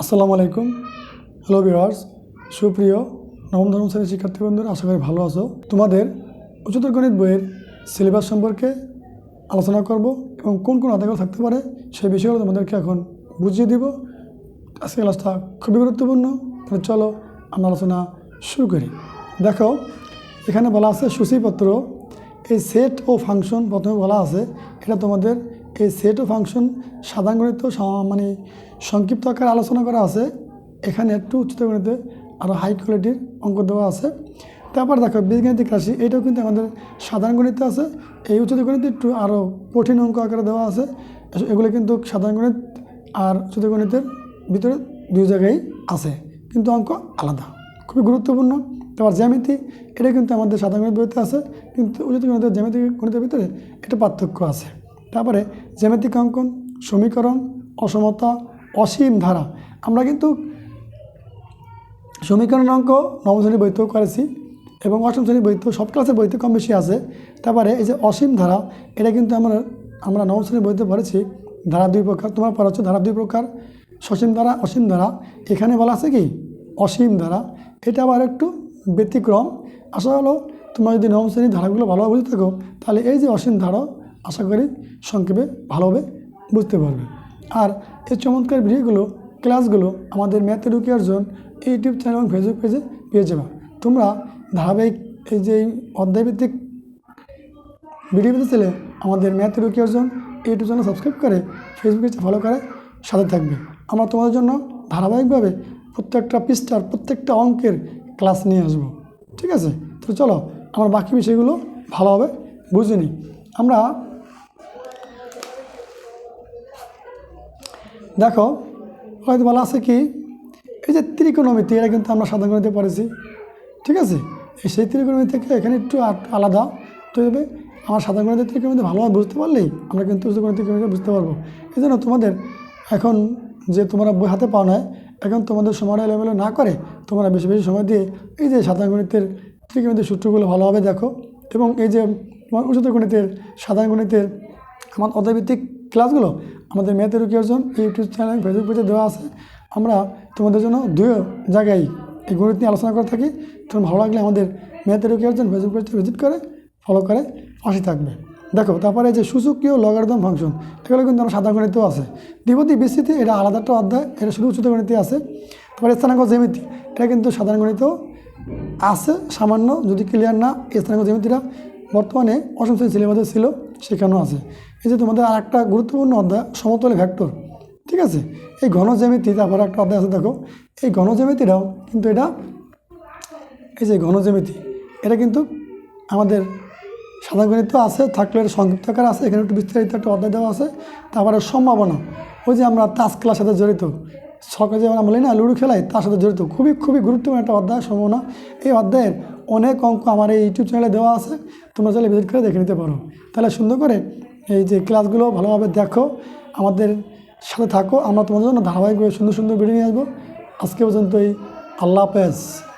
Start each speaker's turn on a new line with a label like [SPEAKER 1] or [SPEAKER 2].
[SPEAKER 1] আসসালামু আলাইকুম। Hello viewers সুপ্রিয় নবম ধর্ম শ্রেণির শিক্ষার্থী বন্ধুরা, আশা করি ভালো আছো। তোমাদের উচ্চতর গণিত বইয়ের সিলেবাস সম্পর্কে আলোচনা করব এবং কোন কোন আদায়গুলো থাকতে পারে সেই বিষয়গুলো তোমাদেরকে এখন বুঝিয়ে দিব। আজকে ক্লাসটা খুবই গুরুত্বপূর্ণ। তাহলে চলো আমরা আলোচনা শুরু করি। দেখো, এখানে বলা আছে সূচিপত্র, এই সেট ও ফাংশন প্রথমে বলা আছে, এটা তোমাদের এই সেট ও ফাংশন সাধারণ গণিত মানে সংক্ষিপ্ত আকারে আলোচনা করা আছে। এখানে একটু উচ্চতর গণিতে আরও হাই কোয়ালিটির অঙ্ক দেওয়া আছে। তারপর দেখো, বীজগাণিতিক রাশি, এটাও কিন্তু আমাদের সাধারণ গণিতে আছে। এই উচ্চতর গণিতে একটু আরও কঠিন অঙ্ক আকারে দেওয়া আছে। এগুলো কিন্তু সাধারণ গণিত আর উচ্চতর গণিতের ভিতরে দুই জায়গায় আছে। কিন্তু অঙ্ক আলাদা, খুবই গুরুত্বপূর্ণ। তারপর জ্যামিতি, এটা কিন্তু আমাদের সাধারণ গণিত বইতে আছে। কিন্তু উচ্চতর গণিতের জ্যামিতিক গণিতের ভিতরে এটা পার্থক্য আছে। তারপরে জ্যামিতিক অঙ্কন, সমীকরণ, অসমতা, অসীম ধারা। আমরা কিন্তু সমীকরণ অঙ্ক নবম শ্রেণির বইতেও করেছি এবং অষ্টম শ্রেণির বইতেও, সব ক্লাসের বইতে কম বেশি আছে। তারপরে এই যে অসীম ধারা, এটা কিন্তু আমরা আমরা নবম শ্রেণির বইতে পড়েছি। ধারা দুই প্রকার, তোমার পড়া হচ্ছে ধারা দুই প্রকার, সসীম ধারা, অসীম ধারা। এখানে বলা আছে কি? অসীম ধারা। এটা আবার একটু ব্যতিক্রম। আশা হলো তোমরা যদি নবম শ্রেণির ধারাগুলো ভালোভাবে বুঝে থাকো, তাহলে এই যে অসীম ধারা আশা করি সংক্ষেপে ভালোভাবে বুঝতে পারবে। আর এই চমৎকার ভিডিওগুলো, ক্লাসগুলো আমাদের ম্যাথ এডুকেশন ইউটিউব চ্যানেল এবং ফেসবুক পেজে পেয়ে যাবে তোমরা ধারাবাহিক এই যে অধ্যায়ভিত্তিক ভিডিও পেতে আমাদের math education YouTube channel subscribe করে ফেসবুক পেজে ফলো করে সাথে থাকবে। আমরা তোমাদের জন্য ধারাবাহিকভাবে প্রত্যেকটা পৃষ্ঠার প্রত্যেকটা অঙ্কের ক্লাস নিয়ে আসব। ঠিক আছে? তো চলো, আমার বাকি বিষয়গুলো ভালোভাবে বুঝে নিই। আমরা দেখো, হয়তো বলা আছে কি? এই যে ত্রিকোণমিতি, এটা কিন্তু আমরা সাধারণ গণিতে পড়েছি, ঠিক আছে? এই সেই ত্রিকোণমিতি থেকে এখানে একটু আলাদা, তো হবে আমার সাধারণ গণিতের ত্রিকোণমিতি ভালোভাবে বুঝতে পারলেই আমরা কিন্তু উচ্চ গণিত ত্রিকোণমিতি বুঝতে পারব। এই জন্য তোমাদের এখন যে তোমরা বই হাতে পাও না এখন তোমাদের সময় এলোমেলো না করে তোমরা বেশি বেশি সময় দিয়ে এই যে সাধারণ গণিতের ত্রিকোণমিতির সূত্রগুলো ভালোভাবে দেখো। এবং এই যে তোমার উচ্চতর গণিতের সাধারণ গণিতের আমার অধ্যায়ভিত্তিক ক্লাসগুলো আমাদের math education YouTube channel Facebook পেজে দেওয়া আছে। আমরা তোমাদের জন্য দুই জায়গায় এই গণিত নিয়ে আলোচনা করে থাকি। তোমার ভালো লাগলে আমাদের ম্যাথ এডুকেশন ফেসবুক পেজটা ভিজিট করে ফলো করে পাশে থাকবে। দেখো, তারপরে যে সূচকীয় লগারদম ফাংশন এগুলো কিন্তু আমার সাধারণ গণিতেও আছে। দ্বিপদী বিস্তৃতি, এটা আলাদা একটা অধ্যায়, এটা শুধু উচ্চতর গণিতে আছে। তারপরে স্থানাঙ্ক জ্যামিতি, এটা কিন্তু সাধারণ গণিতেও আছে, সামান্য যদি ক্লিয়ার না স্থানাঙ্ক জ্যামিতিটা বর্তমানে অষ্টম শ্রেণি সিলেবাসে ছিল। সেখানেও আছে। এই যে তোমাদের আর একটা গুরুত্বপূর্ণ অধ্যায়, সমতলে ভ্যাক্টর ঠিক আছে? এই ঘন জ্যামিতি তারপরে একটা অধ্যায় আছে, দেখো। এই ঘন জ্যামিতিটাও কিন্তু এটা, এই যে ঘন জ্যামিতি এটা কিন্তু আমাদের সাধারণ গণিত আছে, থাকলে এটা সংক্ষিপ্ত আকার আছে, এখানে একটু বিস্তারিত একটা অধ্যায় দেওয়া আছে, তারপরে সম্ভাবনা। ওই যে আমরা তাস খেলার সাথে জড়িত সকালে যেমন আমরা বলি না, লুডো খেলাই, তার সাথে জড়িত, খুবই খুবই গুরুত্বপূর্ণ একটা অধ্যায়, সম্ভাবনা। এই অধ্যায়ের অনেক অঙ্ক আমার এই ইউটিউব চ্যানেলে দেওয়া আছে, তোমরা চাইলে ভিজিট করে দেখে নিতে পারো। তাহলে সুন্দর করে এই যে ক্লাসগুলো ভালোভাবে দেখো, আমাদের সাথে থাকো, আমরা তোমাদের জন্য ধারাবাহিকভাবে সুন্দর সুন্দর ভিডিও নিয়ে আসব। আজকে পর্যন্ত পর্যন্তই, আল্লাহ হাফেজ।